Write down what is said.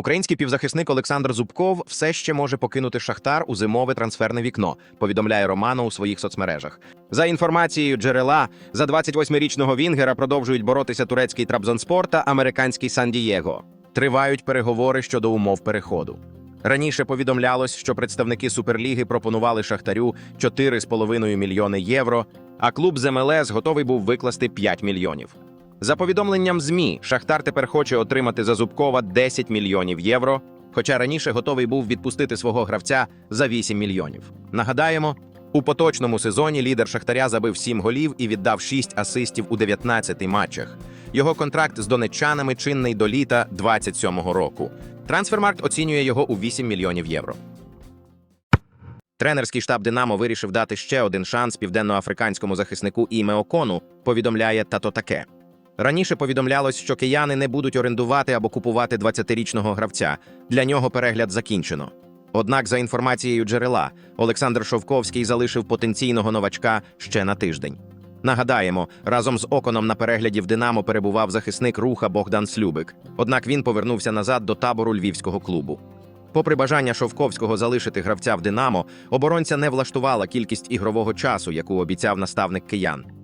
Український півзахисник Олександр Зубков все ще може покинути Шахтар у зимове трансферне вікно, повідомляє Романо у своїх соцмережах. За інформацією джерела, за 28-річного Вінгера продовжують боротися турецький Трабзонспор та американський Сан-Дієго. Тривають переговори щодо умов переходу. Раніше повідомлялось, що представники Суперліги пропонували Шахтарю 4,5 мільйони євро, а клуб з МЛС готовий був викласти 5 мільйонів. За повідомленням ЗМІ, Шахтар тепер хоче отримати за Зубкова 10 мільйонів євро, хоча раніше готовий був відпустити свого гравця за 8 мільйонів. Нагадаємо, у поточному сезоні лідер Шахтаря забив 7 голів і віддав 6 асистів у 19 матчах. Його контракт з донеччанами чинний до літа 27-го року. Трансфермаркт оцінює його у 8 мільйонів євро. Тренерський штаб Динамо вирішив дати ще один шанс південноафриканському захиснику Іме Окону, повідомляє тато таке. Раніше повідомлялось, що кияни не будуть орендувати або купувати 20-річного гравця. Для нього перегляд закінчено. Однак, за інформацією джерела, Олександр Шовковський залишив потенційного новачка ще на тиждень. Нагадаємо, разом з оконом на перегляді в Динамо перебував захисник руха Богдан Слюбик. Однак він повернувся назад до табору львівського клубу. Попри бажання Шовковського залишити гравця в Динамо, оборонця не влаштувала кількість ігрового часу, яку обіцяв наставник киян.